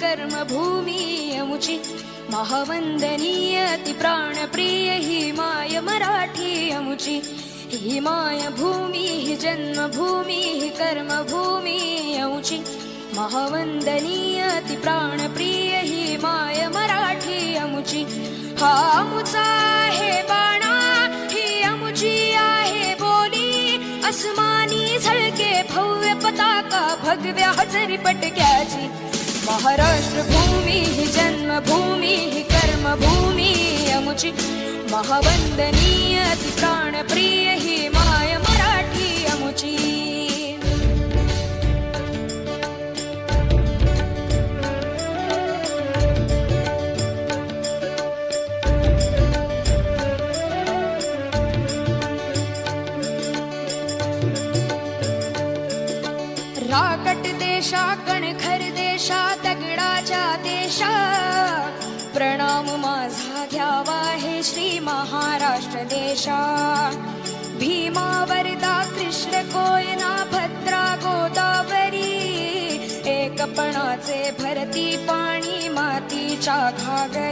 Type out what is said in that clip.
कर्मभूमी अमुची महावंदनीय ती प्राणप्रिय ही माय मराठी अमुची हि माय भूमी ही जन्मभूमी ही कर्मभूमी अमुची महावंदनीय प्राणप्रिय हि माय मराठी अमुची हा अमुचा आहे बाणा ही अमुची आहे बोली अस्मा हजरी पटक्याची महाराष्ट्र भूमी ही जन्मभूमी ही कर्मभूमी अमुची महावंदनीय ती प्राणप्रिय ही माय मराठी अमुची राकट देशा कणखर देशा दगडाच्या देशा. प्रणाम माझा घ्यावा हे श्री महाराष्ट्र देशा. भीमा वरदा कृष्ण कोयना भद्रा गोदावरी. एकपणाचे भरती पाणी मातीच्या घागरी.